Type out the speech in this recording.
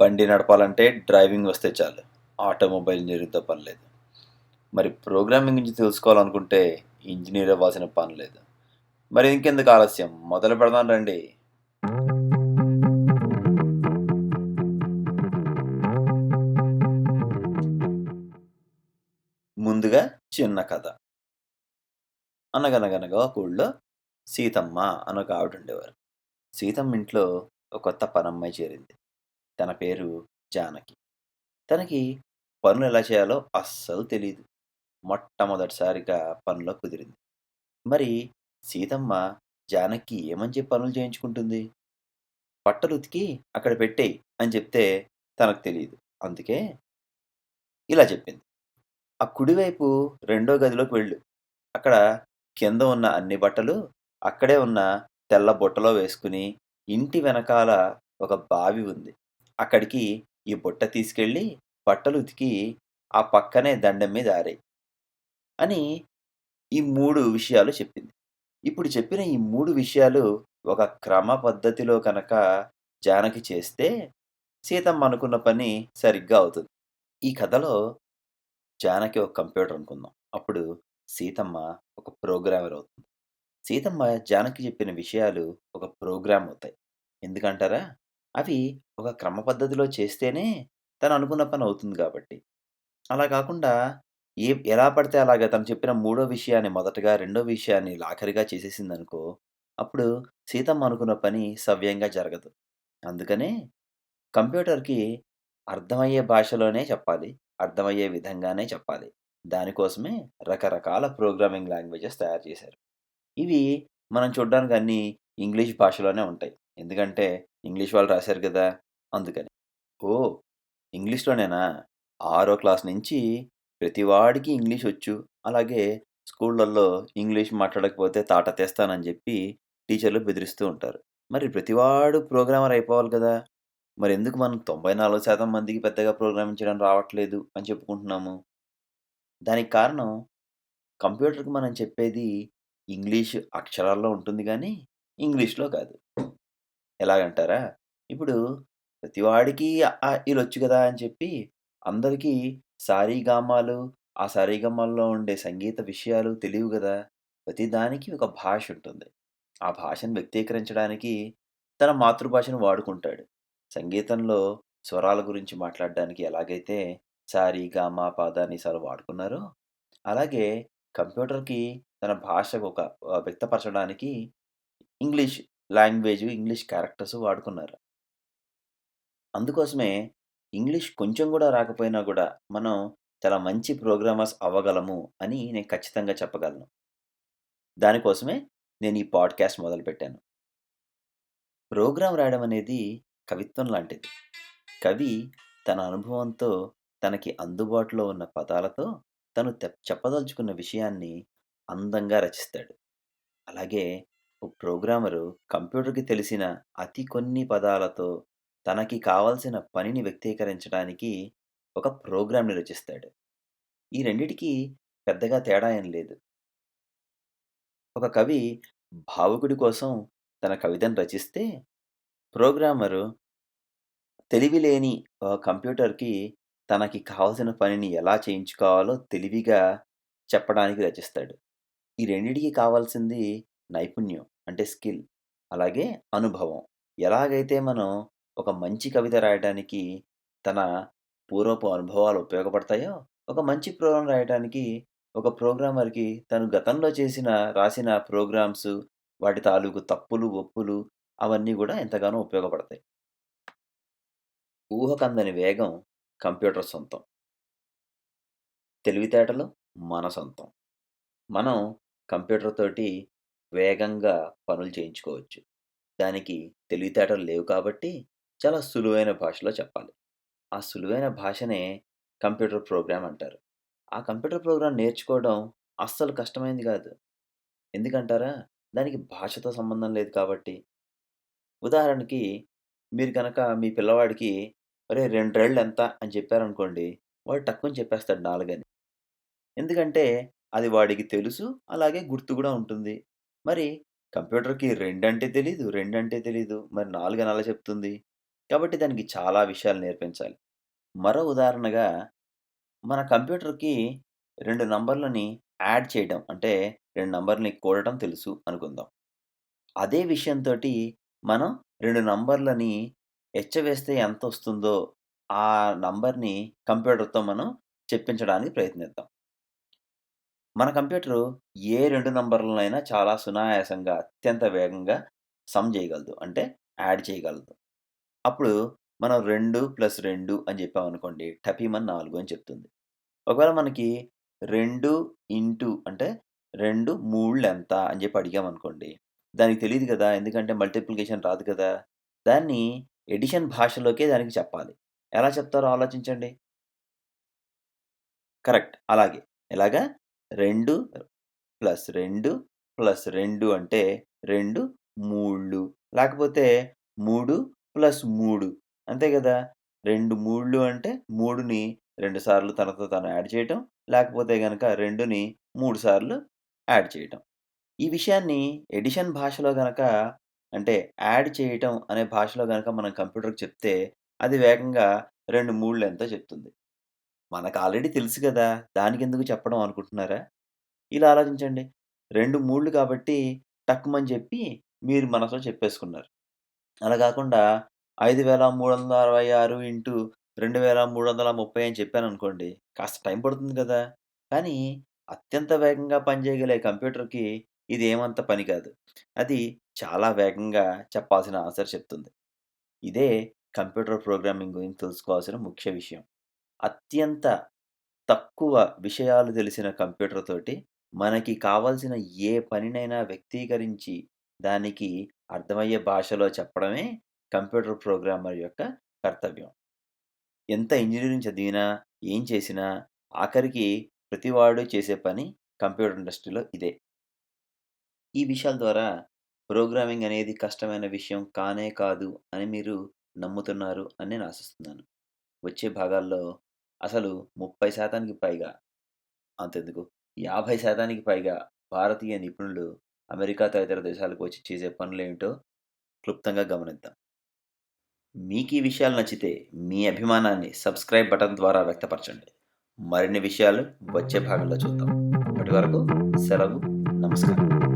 బండి నడపాలంటే డ్రైవింగ్ వస్తే చాలు. ఆటోమొబైల్ ఇంజనీరింగ్తో పని లేదు. మరి ప్రోగ్రామింగ్ గురించి తెలుసుకోవాలనుకుంటే ఇంజనీర్ అవ్వాల్సిన పని లేదు. మరి ఇంకెందుకు ఆలస్యం? మొదలు పెడదాం రండి. ముందుగా చిన్న కథ. అనగనగనగా ఒక ఊళ్ళో సీతమ్మ అని ఒక ఆవిడ ఉండేవారు. సీతమ్మ ఇంట్లో ఒక కొత్త పనమ్మాయి చేరింది. తన పేరు జానకి. తనకి పనులు ఎలా చేయాలో అస్సలు తెలియదు మొట్టమొదటిసారిగా పనిలో కుదిరింది. మరి సీతమ్మ జానకి ఏమని చెప్పి పనులు చేయించుకుంటుంది? బట్టలు ఉతికి అక్కడ పెట్టేయి అని చెప్తే తనకు తెలియదు అందుకే ఇలా చెప్పింది. ఆ కుడివైపు రెండో గదిలోకి వెళ్ళు. అక్కడ కింద ఉన్న అన్ని బట్టలు అక్కడే ఉన్న తెల్ల బుట్టలో వేసుకుని ఇంటి వెనకాల ఒక బావి ఉంది. అక్కడికి ఈ బుట్ట తీసుకెళ్ళి బట్టలు ఉతికి ఆ పక్కనే దండం మీద ఆరాయి అని ఈ మూడు విషయాలు చెప్పింది. ఇప్పుడు చెప్పిన ఈ మూడు విషయాలు ఒక క్రమ పద్ధతిలో కనుక జానకి చేస్తే సీతమ్మ అనుకున్న పని సరిగ్గా అవుతుంది. ఈ కథలో జానకి ఒక కంప్యూటర్ అనుకుందాం. అప్పుడు సీతమ్మ ఒక ప్రోగ్రామర్ అవుతుంది. సీతమ్మ జానకి చెప్పిన విషయాలు ఒక ప్రోగ్రామ్ అవుతాయి. ఎందుకంటారా? అవి ఒక క్రమ పద్ధతిలో చేస్తేనే తను అనుకున్న పని అవుతుంది కాబట్టి. అలా కాకుండా ఏ ఎలా పడితే అలాగా తను చెప్పిన మూడో విషయాన్ని మొదటగా రెండో విషయాన్ని ఆఖరిగా చేసేసిందనుకో అప్పుడు సీతమ్మ అనుకున్న పని సవ్యంగా జరగదు. అందుకనే కంప్యూటర్కి అర్థమయ్యే భాషలోనే చెప్పాలి అర్థమయ్యే విధంగానే చెప్పాలి. దానికోసమే రకరకాల ప్రోగ్రామింగ్ లాంగ్వేజెస్ తయారు చేశారు. ఇవి మనం చూడడానికి అన్నీ ఇంగ్లీష్ భాషలోనే ఉంటాయి. ఎందుకంటే ఇంగ్లీష్ వాళ్ళు రాశారు కదా! అందుకని. ఓ! ఇంగ్లీష్లోనేనా? ఆరో క్లాస్ నుంచి ప్రతివాడికి ఇంగ్లీష్ వచ్చు. అలాగే స్కూళ్ళల్లో ఇంగ్లీష్ మాట్లాడకపోతే తాట తెస్తానని చెప్పి టీచర్లు బెదిరిస్తూ ఉంటారు. మరి ప్రతివాడు ప్రోగ్రామర్ అయిపోవాలి కదా! మరి ఎందుకు మనం తొంభై నాలుగు శాతం మందికి పెద్దగా ప్రోగ్రామింగ్ చేయడం రావట్లేదు అని చెప్పుకుంటున్నాము? దానికి కారణం కంప్యూటర్కి మనం చెప్పేది ఇంగ్లీష్ అక్షరాల్లో ఉంటుంది కానీ ఇంగ్లీష్లో కాదు. ఎలాగంటారా? ఇప్పుడు ప్రతివాడికి వీళ్ళు వచ్చు కదా అని చెప్పి అందరికీ సారీగామాలు ఆ సారీగామాల్లో ఉండే సంగీత విషయాలు తెలియవు కదా. ప్రతిదానికి ఒక భాష ఉంటుంది. ఆ భాషను వ్యక్తీకరించడానికి తన మాతృభాషను వాడుకుంటాడు. సంగీతంలో స్వరాల గురించి మాట్లాడడానికి ఎలాగైతే సారీ గామ పాద నిసాలు వాడుకున్నారో అలాగే కంప్యూటర్కి తన భాష ఒక వ్యక్తపరచడానికి ఇంగ్లీష్ లాంగ్వేజ్ ఇంగ్లీష్ క్యారెక్టర్స్ వాడుకున్నారు. అందుకోసమే ఇంగ్లీష్ కొంచెం కూడా రాకపోయినా కూడా మనం చాలా మంచి ప్రోగ్రామర్స్ అవ్వగలము అని నేను ఖచ్చితంగా చెప్పగలను. దానికోసమే నేను ఈ పాడ్కాస్ట్ మొదలుపెట్టాను. ప్రోగ్రాం రాయడం అనేది కవిత్వం లాంటిది. కవి తన అనుభవంతో తనకి అందుబాటులో ఉన్న పదాలతో తను చెప్పదలుచుకున్న విషయాన్ని అందంగా రచిస్తాడు. అలాగే ఓ ప్రోగ్రామరు కంప్యూటర్కి తెలిసిన అతి కొన్ని పదాలతో తనకి కావలసిన పనిని వ్యక్తీకరించడానికి ఒక ప్రోగ్రామ్ని రచిస్తాడు ఈ రెండిటికి పెద్దగా తేడా ఏం లేదు. ఒక కవి భావుకుడి కోసం తన కవితను రచిస్తే ప్రోగ్రామరు తెలివి లేని కంప్యూటర్కి తనకి కావాల్సిన పనిని ఎలా చేయించుకోవాలో తెలివిగా చెప్పడానికి రచిస్తాడు. ఈ రెండిటికి కావాల్సింది నైపుణ్యం. అంటే స్కిల్ అలాగే అనుభవం. ఎలాగైతే మనం ఒక మంచి కవిత రాయడానికి తన పూర్వపు అనుభవాలు ఉపయోగపడతాయో ఒక మంచి ప్రోగ్రాం రాయడానికి ఒక ప్రోగ్రామర్కి తను గతంలో చేసిన రాసిన ప్రోగ్రామ్స్ వాటి తాలూకు తప్పులు ఒప్పులు అవన్నీ కూడా ఎంతగానో ఉపయోగపడతాయి. ఊహకందని వేగం కంప్యూటర్ సొంతం. తెలివితేటలు మన సొంతం. మనం కంప్యూటర్ తోటి వేగంగా పనులు చేయించుకోవచ్చు. దానికి తెలివితేటలు లేవు కాబట్టి చాలా సులువైన భాషలో చెప్పాలి. ఆ సులువైన భాషనే కంప్యూటర్ ప్రోగ్రామ్ అంటారు. ఆ కంప్యూటర్ ప్రోగ్రామ్ నేర్చుకోవడం అస్సలు కష్టమైంది కాదు. ఎందుకంటారా? దానికి భాషతో సంబంధం లేదు కాబట్టి. ఉదాహరణకి మీరు కనుక మీ పిల్లవాడికి అరే రెండేళ్ళు ఎంత అని చెప్పారనుకోండి వాడు తక్కువని చెప్పేస్తాడు నాలుగని. ఎందుకంటే అది వాడికి తెలుసు అలాగే గుర్తు కూడా ఉంటుంది. మరి కంప్యూటర్కి రెండంటే తెలీదు రెండంటే తెలీదు మరి నాలుగు నెలలు చెప్తుంది కాబట్టి దానికి చాలా విషయాలు నేర్పించాలి. మరో ఉదాహరణగా మన కంప్యూటర్‌కి 2 నంబర్‌లని యాడ్ చేయడం అంటే 2 నంబర్‌లని కూడటం తెలుసు అనుకుందాం. అదే విషయంతోటి మనం 2 నంబర్‌లని ఎచ్చవేస్తే ఎంతొస్తుందో ఆ నంబర్‌ని కంప్యూటర్‌తో మనం చెప్పించడానికి ప్రయత్నిద్దాం. మన కంప్యూటరు ఏ రెండు నంబర్‌లనైనా చాలా సునాయాసంగా, అత్యంత వేగంగా సమ్ చేయగలదు. అంటే యాడ్ చేయగలదు. అప్పుడు మనం 2 + 2 అని చెప్పామనుకోండి టపీమన్ నాలుగు అని చెప్తుంది. ఒకవేళ మనకి రెండు ఇంటూ అంటే రెండు 2 ఎంత అని చెప్పి అడిగామనుకోండి. దానికి తెలియదు కదా! ఎందుకంటే మల్టిప్లికేషన్ రాదు కదా! దాన్ని ఎడిషన్ భాషలోకే దానికి చెప్పాలి. ఎలా చెప్తారో ఆలోచించండి. కరెక్ట్. అలాగే. ఎలాగా? రెండు ప్లస్ రెండు ప్లస్ రెండు అంటే రెండు మూళ్ళు. లేకపోతే మూడు ప్లస్ మూడు అంతే కదా రెండు మూళ్ళు అంటే 3ని 2 సార్లు తనతో తను యాడ్ చేయటం. లేకపోతే కనుక రెండుని మూడు సార్లు యాడ్ చేయటం. ఈ విషయాన్ని ఎడిషన్ భాషలో గనక అంటే యాడ్ చేయటం అనే భాషలో గనక మనం కంప్యూటర్‌కి చెప్తే అది వేగంగా రెండు 2 మూళ్ళెంతో చెప్తుంది. మనకు ఆల్రెడీ తెలుసు గదా! దానికెందుకు చెప్పడం అనుకుంటున్నారా? ఇలా ఆలోచించండి. రెండు మూళ్ళు కాబట్టి టక్కుమని చెప్పి మీరు మనసులో చెప్పేసుకున్నారు. అలా కాకుండా ఐదు వేల మూడు వందల అరవై ఆరు ఇంటూ 2330 అని చెప్పాననుకోండి కాస్త టైం పడుతుంది కదా కానీ అత్యంత వేగంగా పనిచేయగలిగే కంప్యూటర్‌కి ఇది ఏమంత పని కాదు. అది చాలా వేగంగా చెప్పాల్సిన ఆన్సర్ చెప్తుంది. ఇదే కంప్యూటర్ ప్రోగ్రామింగ్ గురించి తెలుసుకోవాల్సిన ముఖ్య విషయం. అత్యంత తక్కువ విషయాలు తెలిసిన కంప్యూటర్ తోటి మనకి కావాల్సిన ఏ పనినైనా వ్యక్తీకరించి దానికి అర్థమయ్యే భాషలో చెప్పడమే కంప్యూటర్ ప్రోగ్రామర్ యొక్క కర్తవ్యం. ఎంత ఇంజనీరింగ్ చదివినా, ఏం చేసినా ఆఖరికి ప్రతివాడు చేసే పని కంప్యూటర్ ఇండస్ట్రీలో ఇదే. ఈ విషయాల ద్వారా ప్రోగ్రామింగ్ అనేది కష్టమైన విషయం కానే కాదు అని మీరు నమ్ముతున్నారు అని నేను ఆశిస్తున్నాను. వచ్చే భాగాల్లో అసలు 30% పైగా అంతెందుకు 50% పైగా భారతీయ నిపుణులు అమెరికా తదితర దేశాలకు వచ్చి చేసే పనులేమిటో క్లుప్తంగా గమనిద్దాం. మీకు ఈ విషయాలు నచ్చితే మీ అభిమానాన్ని సబ్స్క్రైబ్ బటన్ ద్వారా వ్యక్తపరచండి. మరిన్ని విషయాలు వచ్చే భాగంలో చూద్దాం. అప్పటి వరకు సెలవు. నమస్కారం.